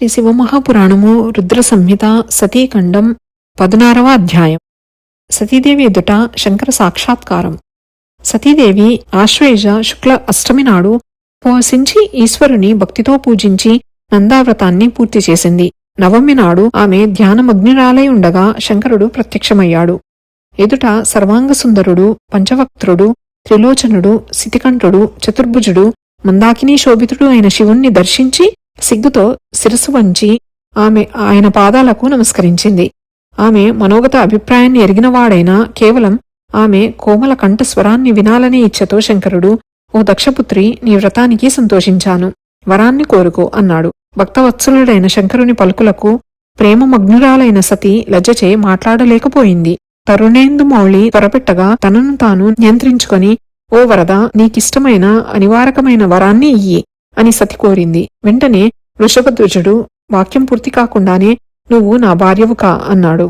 శ్రీ శివమహాపురాణము రుద్ర సంహిత సతీఖండం పదునారవ అధ్యాయం. సతీదేవి ఎదుట శంకర సాక్షాత్కారం. సతీదేవి ఆశ్వేజ శుక్ల అష్టమి నాడు ఉపవసించి ఈశ్వరుని భక్తితో పూజించి నందావ్రతాన్ని పూర్తి చేసింది. నవమి నాడు ఆమె ధ్యానమగ్నిరాలై ఉండగా శంకరుడు ప్రత్యక్షమయ్యాడు. ఎదుట సర్వాంగ సుందరుడు పంచవక్త్రుడు త్రిలోచనుడు శితికంఠుడు చతుర్భుజుడు మందాకినీ శోభితుడు అయిన శివుణ్ణి దర్శించి సిగ్గుతో శిరసు వంచి ఆమె ఆయన పాదాలకు నమస్కరించింది. ఆమె మనోగత అభిప్రాయాన్ని ఎరిగినవాడైనా కేవలం ఆమె కోమల కంఠస్వరాన్ని వినాలనే ఇచ్చతో శంకరుడు ఓ దక్షపుత్రి నీ వ్రతానికి సంతోషించాను. వరాన్ని కోరుకో అన్నాడు. భక్తవత్సలుడైన శంకరుని పలుకులకు ప్రేమమగ్నురాలైన సతి లజ్జచే మాట్లాడలేకపోయింది. తరుణేందు మౌళి త్వరపెట్టగా తనను తాను నియంత్రించుకొని ఓ వరద నీకిష్టమైన అనివారకమైన వరాన్ని ఇయ్యి. అని సతి కోరింది. వెంటనే వృషభధ్వజుడు వాక్యం పూర్తి కాకుండానే నువ్వు నా భార్యవు కా అన్నాడు.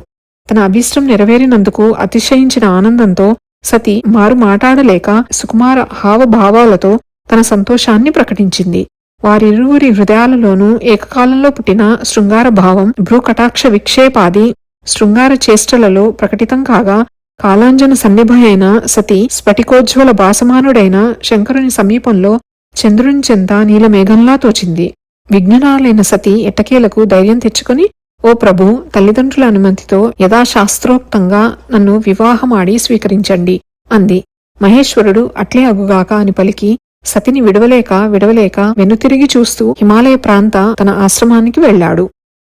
తన అభీష్టం నెరవేరినందుకు అతిశయించిన ఆనందంతో సతి మారు మాట్లాడలేక సుకుమార హావభావాలతో తన సంతోషాన్ని ప్రకటించింది. వారిరువురి హృదయాలలోనూ ఏకకాలంలో పుట్టిన శృంగార భావం భ్రూకటాక్ష విక్షేపాది శృంగార చేష్టలలో ప్రకటితం కాగా కాలాంజన సన్నిభయైన సతి స్ఫటికోజ్వల భాసమానుడైన శంకరుని సమీపంలో చంద్రుని చెంత నీలమేఘంలా తోచింది. విఘ్నురాలైన సతి ఎట్టకేలకు ధైర్యం తెచ్చుకుని ఓ ప్రభు తల్లిదండ్రుల అనుమతితో యథాశాస్త్రోక్తంగా నన్ను వివాహమాడి స్వీకరించండి అంది. మహేశ్వరుడు అట్లే అగుగాక అని పలికి సతిని విడవలేక విడవలేక వెనుతిరిగి చూస్తూ హిమాలయ ప్రాంత తన ఆశ్రమానికి వెళ్ళాడు.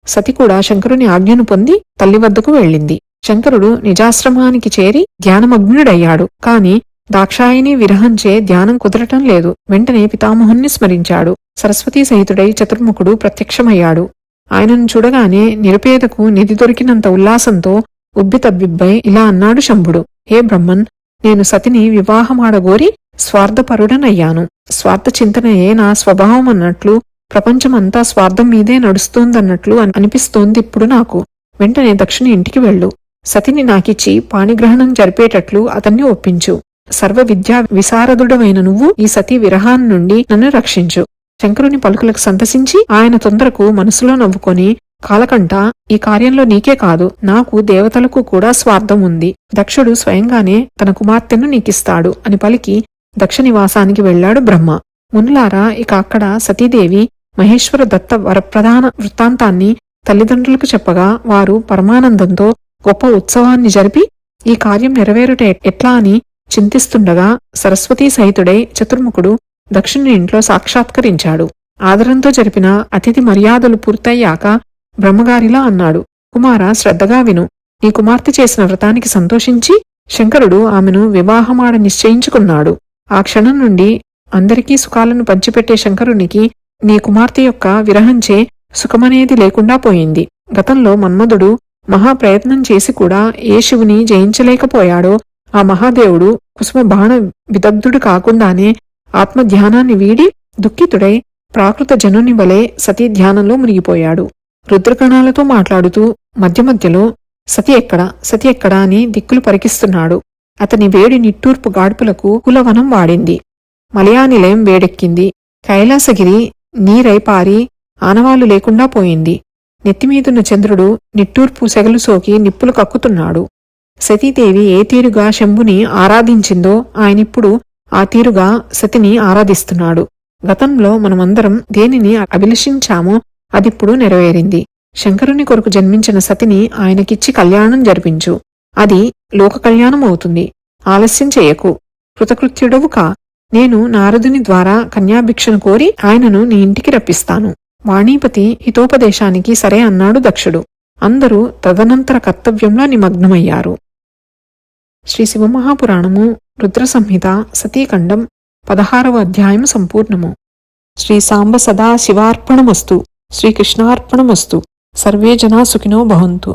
సతి కూడా శంకరుని ఆజ్ఞను పొంది తల్లి వద్దకు వెళ్ళింది. శంకరుడు నిజాశ్రమానికి చేరి ధ్యానమగ్నుడయ్యాడు. కాని దాక్షాయిని విరహంచే ధ్యానం కుదరటం లేదు. వెంటనే పితామహుణ్ణి స్మరించాడు. సరస్వతీ సహితుడై చతుర్ముఖుడు ప్రత్యక్షమయ్యాడు. ఆయనను చూడగానే నిరుపేదకు నిధి దొరికినంత ఉల్లాసంతో ఉబ్బితబ్బిబ్బై ఇలా అన్నాడు శంభుడు. హే బ్రహ్మన్ నేను సతిని వివాహమాడగోరి స్వార్థపరుడనయ్యాను. స్వార్థ చింతనయే నా స్వభావం అన్నట్లు ప్రపంచమంతా స్వార్థం మీదే నడుస్తోందన్నట్లు అనిపిస్తోంది ఇప్పుడు నాకు. వెంటనే దక్షిణ ఇంటికి వెళ్ళు. సతిని నాకిచ్చి పాణిగ్రహణం జరిపేటట్లు అతన్ని ఒప్పించు. సర్వ విద్యా విశారదుడమైన నువ్వు ఈ సతీ విరహాన్ నుండి నన్ను రక్షించు. శంకరుని పలుకులకు సంతసించి ఆయన తొందరకు మనసులో నవ్వుకొని కాలకంట ఈ కార్యంలో నీకే కాదు నాకు దేవతలకు కూడా స్వార్థం ఉంది. దక్షుడు స్వయంగానే తన కుమార్తెను నీకిస్తాడు అని పలికి దక్ష నివాసానికి వెళ్ళాడు బ్రహ్మ. మునులారా ఇక అక్కడ సతీదేవి మహేశ్వర దత్త వరప్రధాన వృత్తాంతాన్ని తల్లిదండ్రులకు చెప్పగా వారు పరమానందంతో గొప్ప ఉత్సవాన్ని జరిపి ఈ కార్యం నెరవేరుట ఎట్లా అని చింతిస్తుండగా సరస్వతీ సహితుడై చతుర్ముఖుడు దక్షిణుని ఇంట్లో సాక్షాత్కరించాడు. ఆదరంతో జరిపిన అతిథి మర్యాదలు పూర్తయ్యాక బ్రహ్మగారిలా అన్నాడు కుమార శ్రద్ధగా విను. నీ కుమార్తె చేసిన వ్రతానికి సంతోషించి శంకరుడు ఆమెను వివాహమాడ నిశ్చయించుకున్నాడు. ఆ క్షణం నుండి అందరికీ సుఖాలను పంచిపెట్టే శంకరునికి నీ కుమార్తె యొక్క విరహంచే సుఖమనేది లేకుండా పోయింది. గతంలో మన్మధుడు మహాప్రయత్నం చేసి కూడా ఏ శివుని జయించలేకపోయాడో ఆ మహాదేవుడు కుసుమ బాణ విదగ్ధుడు కాకుండానే ఆత్మధ్యానాన్ని వీడి దుఃఖితుడై ప్రాకృత జనుని వలె సతీ ధ్యానంలో మునిగిపోయాడు. రుద్రకణాలతో మాట్లాడుతూ మధ్య మధ్యలో సతి ఎక్కడ? సతి ఎక్కడా అని దిక్కులు పరికిస్తున్నాడు. అతని వేడి నిట్టూర్పు గాడ్పులకు కులవనం వాడింది. మలయానిలయం వేడెక్కింది. కైలాసగిరి నీరై పారి ఆనవాళ్ళు లేకుండా పోయింది. నెత్తిమీదున్న చంద్రుడు నిట్టూర్పు సెగలు సోకి నిప్పులు కక్కుతున్నాడు. సతీదేవి ఏ తీరుగా శంభుని ఆరాధించిందో ఆయనిప్పుడు ఆ తీరుగా సతిని ఆరాధిస్తున్నాడు. గతంలో మనమందరం దేనిని అభిలషించామో అదిప్పుడు నెరవేరింది. శంకరుని కొరకు జన్మించిన సతిని ఆయనకిచ్చి కళ్యాణం జరిపించు. అది లోక కళ్యాణం అవుతుంది ఆలస్యం చేయకు. కృతకృత్యుడవు కా. నేను నారదుని ద్వారా కన్యాభిక్షను కోరి ఆయనను నీ ఇంటికి రప్పిస్తాను. వాణీపతి హితోపదేశానికి సరే అన్నాడు దక్షుడు. అందరూ తదనంతర కర్తవ్యంలో నిమగ్నమయ్యారు. శ్రీ శివమహాపురాణము రుద్ర సంహిత సతీఖండం పదహారవ అధ్యాయం సంపూర్ణము. శ్రీ సాంబ సదా శివార్పణమస్తు శ్రీకృష్ణార్పణమస్తు సర్వే జనా సుఖినో భవంతు.